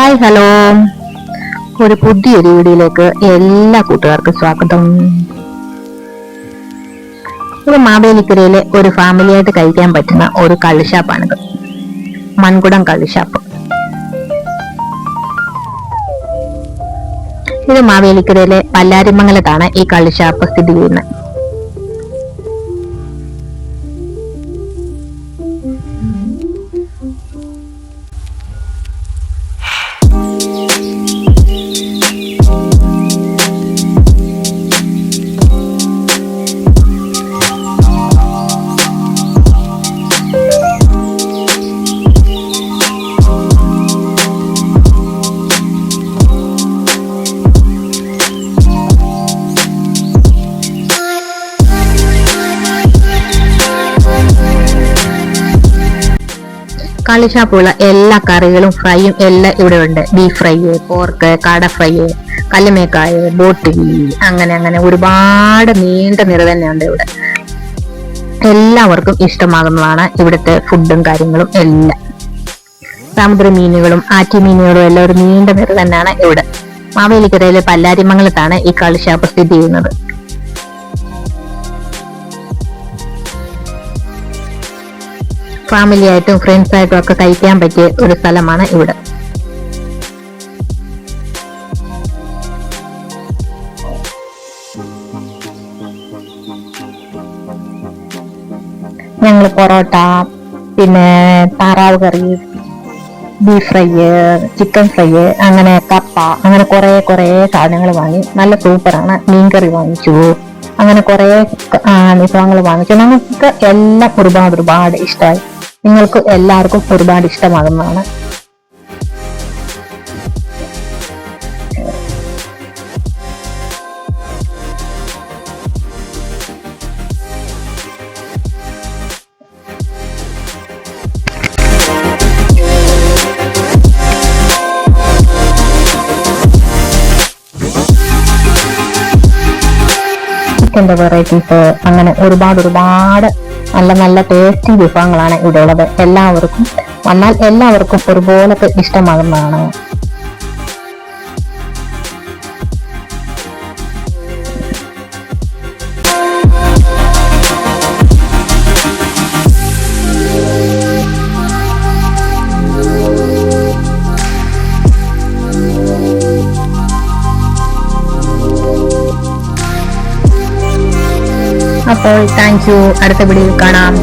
Hi hello ഒരു പുതിയൊരു വീഡിയോയിലേക്ക് എല്ലാ കൂട്ടുകാർക്കും സ്വാഗതം. ഇത് മാവേലിക്കരയിലെ ഒരു ഫാമിലിയായിട്ട് കഴിക്കാൻ പറ്റുന്ന ഒരു കള്ളിഷാപ്പാണിത് മൺകുടം കള്ളിഷാപ്പ് ഇത് മാവേലിക്കരയിലെ പല്ലാരിമംഗലത്താണ് ഈ കള്ളിഷാപ്പ് സ്ഥിതി ചെയ്യുന്നത്. കളിഷാപ്പുള്ള എല്ലാ കറികളും ഫ്രൈയും എല്ലാം ഇവിടെ ഉണ്ട്. ബീഫ് ഫ്രൈ പോർക്ക് കട ഫ്രൈ കല്ലുമേക്കായ ബോട്ടി അങ്ങനെ അങ്ങനെ. ഒരുപാട് നീണ്ട നിര തന്നെയുണ്ട് ഇവിടെ. എല്ലാവർക്കും ഇഷ്ടമാകുന്നതാണ് ഇവിടുത്തെ ഫുഡും കാര്യങ്ങളും എല്ലാം. സമുദ്ര മീനുകളും ആറ്റി മീനുകളും എല്ലാം ഒരു നീണ്ട നിര തന്നെയാണ് ഇവിടെ. മാവേലിക്കരയിലെ പല്ലാരിമംഗലത്താണ് ഈ കളിഷാപ്പ് സ്ഥിതി ചെയ്യുന്നത്. ഫാമിലി ആയിട്ടും ഫ്രണ്ട്സ് ആയിട്ടും ഒക്കെ കഴിക്കാൻ പറ്റിയ ഒരു സ്ഥലമാണ് ഇവിടെ. ഞങ്ങൾ പൊറോട്ട പിന്നെ താറാവ് curry beef fry chicken fry അങ്ങനെ കപ്പ അങ്ങനെ കുറേ കുറേ സാധനങ്ങൾ വാങ്ങി. നല്ല സൂപ്പറാണ് മീൻകറി വാങ്ങിച്ചു. അങ്ങനെ കുറേ വിഭവങ്ങൾ വാങ്ങിച്ചു. ഞങ്ങൾക്ക് എല്ലാം ഒരുപാട് ഒരുപാട് ഇഷ്ടമായി. നിങ്ങൾക്ക് എല്ലാവർക്കും ഒരുപാട് ഇഷ്ടമാകുന്നതാണ്. ചിക്കന്റെ വെറൈറ്റീസ് അങ്ങനെ ഒരുപാട് ഒരുപാട് നല്ല നല്ല ടേസ്റ്റി വിഭവങ്ങളാണ് ഇവിടെ ഉള്ളത് എല്ലാവർക്കും വന്നാൽ എല്ലാവർക്കും ഒരുപോലത്തെ ഇഷ്ടമാകുന്നതാണ്. അപ്പോൾ താങ്ക് യു അടുത്ത വീഡിയോയിൽ കാണാം.